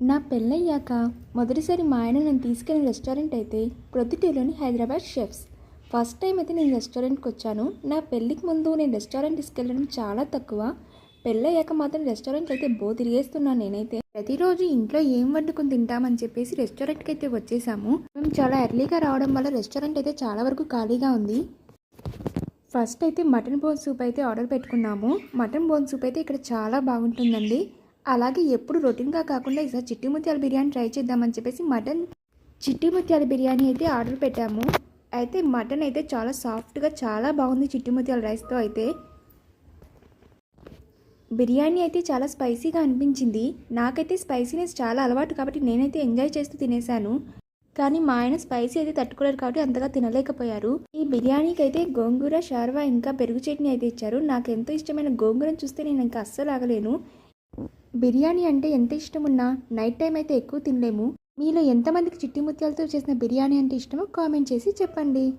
నా పెళ్ళయ్యాక మొదటిసారి మా ఆయన నన్ను తీసుకెళ్ళిన రెస్టారెంట్ అయితే ప్రొద్దుటూరులోని హైదరాబాద్ షెఫ్స్. ఫస్ట్ టైం అయితే నేను రెస్టారెంట్కి వచ్చాను. నా పెళ్ళికి ముందు నేను రెస్టారెంట్ తీసుకెళ్ళడం చాలా తక్కువ. పెళ్ళయ్యాక మాత్రం రెస్టారెంట్ అయితే బో తిరిగేస్తున్నాను నేనైతే. ప్రతిరోజు ఇంట్లో ఏం వండుకుని తింటామని చెప్పేసి రెస్టారెంట్కి అయితే వచ్చేసాము. మేము చాలా ఎర్లీగా రావడం వల్ల రెస్టారెంట్ అయితే చాలా వరకు ఖాళీగా ఉంది. ఫస్ట్ అయితే మటన్ బోన్ సూప్ అయితే ఆర్డర్ పెట్టుకున్నాము. మటన్ బోన్ సూప్ అయితే ఇక్కడ చాలా బాగుంటుందండి. అలాగే ఎప్పుడు రొటీన్గా కాకుండా ఈసారి చిట్టి ముత్యాల బిర్యానీ ట్రై చేద్దామని చెప్పేసి మటన్ చిట్టి ముత్యాల బిర్యానీ అయితే ఆర్డర్ పెట్టాము. అయితే మటన్ అయితే చాలా సాఫ్ట్గా చాలా బాగుంది చిట్టి ముత్యాల రైస్తో అయితే. బిర్యానీ అయితే చాలా స్పైసీగా అనిపించింది. నాకైతే స్పైసీనెస్ చాలా అలవాటు కాబట్టి నేనైతే ఎంజాయ్ చేస్తూ తినేశాను కానీ మా ఆయన స్పైసీ అయితే తట్టుకోలేరు కాబట్టి అంతగా తినలేకపోయారు. ఈ బిర్యానీకి అయితే గోంగూర షార్వా ఇంకా పెరుగు చట్నీ అయితే ఇచ్చారు. నాకు ఎంతో ఇష్టమైన గోంగూరను చూస్తే నేను ఇంకా అస్సలు ఆగలేను. బిర్యానీ అంటే ఎంత ఇష్టం ఉన్నా నైట్ టైం అయితే ఎక్కువ తినలేము. మీలో ఎంతమందికి చిట్టి ముత్యాలతో చేసిన బిర్యానీ అంటే ఇష్టమో కామెంట్ చేసి చెప్పండి.